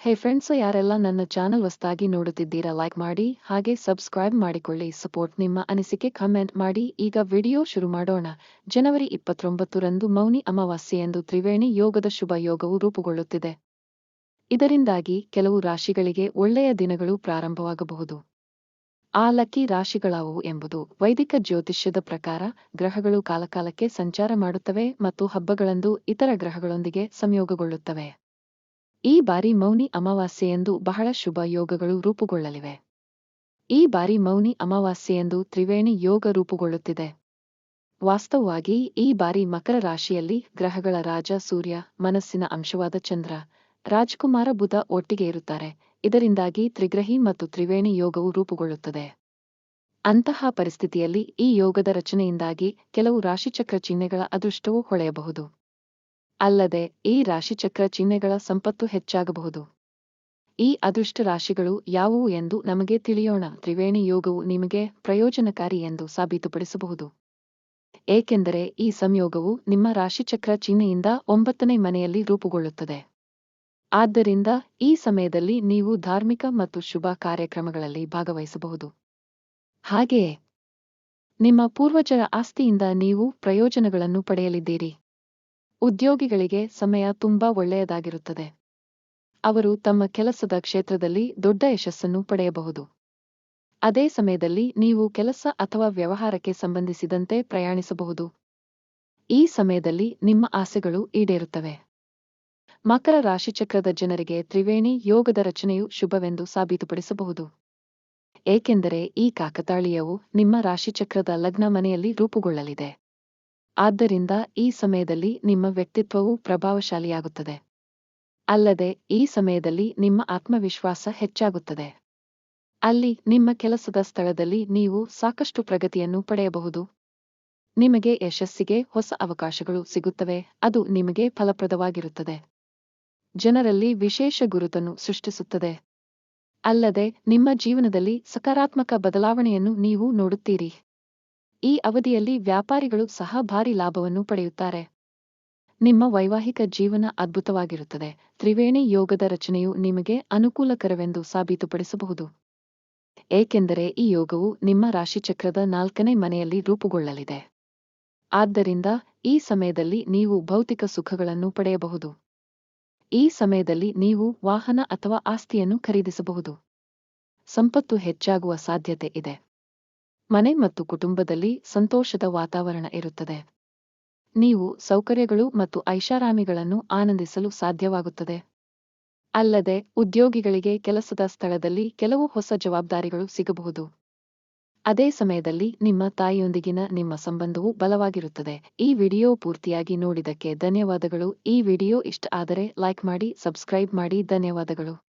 ಹೇ friends ಯಾರೆಲ್ಲ ನನ್ನ channel ಹೊಸದಾಗಿ ನೋಡುತ್ತಿದ್ದೀರಾ ಲೈಕ್ ಮಾಡಿ, ಹಾಗೆ ಸಬ್ಸ್ಕ್ರೈಬ್ ಮಾಡಿಕೊಳ್ಳಿ ಸಪೋರ್ಟ್ ನಿಮ್ಮ ಅನಿಸಿಕೆ ಕಮೆಂಟ್ ಮಾಡಿ. ಈಗ ವಿಡಿಯೋ ಶುರು ಮಾಡೋಣ. ಜನವರಿ ಇಪ್ಪತ್ತೊಂಬತ್ತರಂದು ಮೌನಿ ಅಮಾವಾಸ್ಯೆಯಂದು ತ್ರಿವೇಣಿ ಯೋಗದ ಶುಭ ಯೋಗವು ರೂಪುಗೊಳ್ಳುತ್ತಿದೆ. ಇದರಿಂದಾಗಿ ಕೆಲವು ರಾಶಿಗಳಿಗೆ ಒಳ್ಳೆಯ ದಿನಗಳು ಪ್ರಾರಂಭವಾಗಬಹುದು. ಆ ಲಕ್ಕಿ ರಾಶಿಗಳಾವು ಎಂಬುದು ವೈದಿಕ ಜ್ಯೋತಿಷ್ಯದ ಪ್ರಕಾರ ಗ್ರಹಗಳು ಕಾಲಕಾಲಕ್ಕೆ ಸಂಚಾರ ಮಾಡುತ್ತವೆ ಮತ್ತು ಹಬ್ಬಗಳಂದು ಇತರ ಗ್ರಹಗಳೊಂದಿಗೆ ಸಂಯೋಗಗೊಳ್ಳುತ್ತವೆ. ಈ ಬಾರಿ ಮೌನಿ ಅಮಾವಾಸ್ಯೆಯೆಂದು ಬಹಳ ಶುಭ ಯೋಗಗಳು ರೂಪುಗೊಳ್ಳಲಿವೆ. ಈ ಬಾರಿ ಮೌನಿ ಅಮಾವಾಸ್ಯೆಯೆಂದು ತ್ರಿವೇಣಿ ಯೋಗ ರೂಪುಗೊಳ್ಳುತ್ತಿದೆ. ವಾಸ್ತವವಾಗಿ ಈ ಬಾರಿ ಮಕರ ರಾಶಿಯಲ್ಲಿ ಗ್ರಹಗಳ ರಾಜ ಸೂರ್ಯ, ಮನಸ್ಸಿನ ಅಂಶವಾದ ಚಂದ್ರ, ರಾಜಕುಮಾರ ಬುಧ ಒಟ್ಟಿಗೆ ಇರುತ್ತಾರೆ. ಇದರಿಂದಾಗಿ ತ್ರಿಗ್ರಹಿ ಮತ್ತು ತ್ರಿವೇಣಿ ಯೋಗವು ರೂಪುಗೊಳ್ಳುತ್ತದೆ. ಅಂತಹ ಪರಿಸ್ಥಿತಿಯಲ್ಲಿ ಈ ಯೋಗದ ರಚನೆಯಿಂದಾಗಿ ಕೆಲವು ರಾಶಿಚಕ್ರ ಚಿಹ್ನೆಗಳ ಅದೃಷ್ಟವೂ ಹೊಳೆಯಬಹುದು. ಅಲ್ಲದೆ, ಈ ರಾಶಿಚಕ್ರ ಚಿಹ್ನೆಗಳ ಸಂಪತ್ತು ಹೆಚ್ಚಾಗಬಹುದು. ಈ ಅದೃಷ್ಟ ರಾಶಿಗಳು ಯಾವುವು ಎಂದು ನಮಗೆ ತಿಳಿಯೋಣ. ತ್ರಿವೇಣಿ ಯೋಗವು ನಿಮಗೆ ಪ್ರಯೋಜನಕಾರಿ ಎಂದು ಸಾಬೀತುಪಡಿಸಬಹುದು. ಏಕೆಂದರೆ, ಈ ಸಂಯೋಗವು ನಿಮ್ಮ ರಾಶಿಚಕ್ರ ಚಿಹ್ನೆಯಿಂದ ಒಂಬತ್ತನೇ ಮನೆಯಲ್ಲಿ ರೂಪುಗೊಳ್ಳುತ್ತದೆ. ಆದ್ದರಿಂದ, ಈ ಸಮಯದಲ್ಲಿ ನೀವು ಧಾರ್ಮಿಕ ಮತ್ತು ಶುಭ ಕಾರ್ಯಕ್ರಮಗಳಲ್ಲಿ ಭಾಗವಹಿಸಬಹುದು. ಹಾಗೆಯೇ, ನಿಮ್ಮ ಪೂರ್ವಜರ ಆಸ್ತಿಯಿಂದ ನೀವು ಪ್ರಯೋಜನಗಳನ್ನು ಪಡೆಯಲಿದ್ದೀರಿ. ಉದ್ಯೋಗಿಗಳಿಗೆ ಸಮಯ ತುಂಬಾ ಒಳ್ಳೆಯದಾಗಿರುತ್ತದೆ. ಅವರು ತಮ್ಮ ಕೆಲಸದ ಕ್ಷೇತ್ರದಲ್ಲಿ ದೊಡ್ಡ ಯಶಸ್ಸನ್ನು ಪಡೆಯಬಹುದು. ಅದೇ ಸಮಯದಲ್ಲಿ ನೀವು ಕೆಲಸ ಅಥವಾ ವ್ಯವಹಾರಕ್ಕೆ ಸಂಬಂಧಿಸಿದಂತೆ ಪ್ರಯಾಣಿಸಬಹುದು. ಈ ಸಮಯದಲ್ಲಿ ನಿಮ್ಮ ಆಸೆಗಳು ಈಡೇರುತ್ತವೆ. ಮಕರ ರಾಶಿಚಕ್ರದ ಜನರಿಗೆ ತ್ರಿವೇಣಿ ಯೋಗದ ರಚನೆಯು ಶುಭವೆಂದು ಸಾಬೀತುಪಡಿಸಬಹುದು. ಏಕೆಂದರೆ ಈ ಕಾಕತಾಳೀಯವು ನಿಮ್ಮ ರಾಶಿಚಕ್ರದ ಲಗ್ನ ಮನೆಯಲ್ಲಿ ರೂಪುಗೊಳ್ಳಲಿದೆ. ಆದ್ದರಿಂದ ಈ ಸಮಯದಲ್ಲಿ ನಿಮ್ಮ ವ್ಯಕ್ತಿತ್ವವು ಪ್ರಭಾವಶಾಲಿಯಾಗುತ್ತದೆ. ಅಲ್ಲದೆ ಈ ಸಮಯದಲ್ಲಿ ನಿಮ್ಮ ಆತ್ಮವಿಶ್ವಾಸ ಹೆಚ್ಚಾಗುತ್ತದೆ. ಅಲ್ಲಿ ನಿಮ್ಮ ಕೆಲಸದ ಸ್ಥಳದಲ್ಲಿ ನೀವು ಸಾಕಷ್ಟು ಪ್ರಗತಿಯನ್ನು ಪಡೆಯಬಹುದು. ನಿಮಗೆ ಯಶಸ್ಸಿಗೆ ಹೊಸ ಅವಕಾಶಗಳು ಸಿಗುತ್ತವೆ, ಅದು ನಿಮಗೆ ಫಲಪ್ರದವಾಗಿರುತ್ತದೆ. ಜನರಲ್ಲಿ ವಿಶೇಷ ಗುರುತನ್ನು ಸೃಷ್ಟಿಸುತ್ತದೆ. ಅಲ್ಲದೆ ನಿಮ್ಮ ಜೀವನದಲ್ಲಿ ಸಕಾರಾತ್ಮಕ ಬದಲಾವಣೆಯನ್ನು ನೀವು ನೋಡುತ್ತೀರಿ. ಈ ಅವಧಿಯಲ್ಲಿ ವ್ಯಾಪಾರಿಗಳು ಸಹ ಭಾರಿ ಲಾಭವನ್ನು ಪಡೆಯುತ್ತಾರೆ. ನಿಮ್ಮ ವೈವಾಹಿಕ ಜೀವನ ಅದ್ಭುತವಾಗಿರುತ್ತದೆ. ತ್ರಿವೇಣಿ ಯೋಗದ ರಚನೆಯು ನಿಮಗೆ ಅನುಕೂಲಕರವೆಂದು ಸಾಬೀತುಪಡಿಸಬಹುದು. ಏಕೆಂದರೆ ಈ ಯೋಗವು ನಿಮ್ಮ ರಾಶಿಚಕ್ರದ ನಾಲ್ಕನೇ ಮನೆಯಲ್ಲಿ ರೂಪುಗೊಳ್ಳಲಿದೆ. ಆದ್ದರಿಂದ ಈ ಸಮಯದಲ್ಲಿ ನೀವು ಭೌತಿಕ ಸುಖಗಳನ್ನು ಪಡೆಯಬಹುದು. ಈ ಸಮಯದಲ್ಲಿ ನೀವು ವಾಹನ ಅಥವಾ ಆಸ್ತಿಯನ್ನು ಖರೀದಿಸಬಹುದು. ಸಂಪತ್ತು ಹೆಚ್ಚಾಗುವ ಸಾಧ್ಯತೆ ಇದೆ. ಮನೆ ಮತ್ತು ಕುಟುಂಬದಲ್ಲಿ ಸಂತೋಷದ ವಾತಾವರಣ ಇರುತ್ತದೆ. ನೀವು ಸೌಕರ್ಯಗಳು ಮತ್ತು ಐಷಾರಾಮಿಗಳನ್ನು ಆನಂದಿಸಲು ಸಾಧ್ಯವಾಗುತ್ತದೆ. ಅಲ್ಲದೆ, ಉದ್ಯೋಗಿಗಳಿಗೆ ಕೆಲಸದ ಸ್ಥಳದಲ್ಲಿ ಕೆಲವು ಹೊಸ ಜವಾಬ್ದಾರಿಗಳು ಸಿಗಬಹುದು. ಅದೇ ಸಮಯದಲ್ಲಿ ನಿಮ್ಮ ತಾಯಿಯೊಂದಿಗಿನ ನಿಮ್ಮ ಸಂಬಂಧವು ಬಲವಾಗಿರುತ್ತದೆ. ಈ ವಿಡಿಯೋ ಪೂರ್ತಿಯಾಗಿ ನೋಡಿದಕ್ಕೆ ಧನ್ಯವಾದಗಳು. ಈ ವಿಡಿಯೋ ಇಷ್ಟ ಆದರೆ ಲೈಕ್ ಮಾಡಿ, ಸಬ್ಸ್ಕ್ರೈಬ್ ಮಾಡಿ. ಧನ್ಯವಾದಗಳು.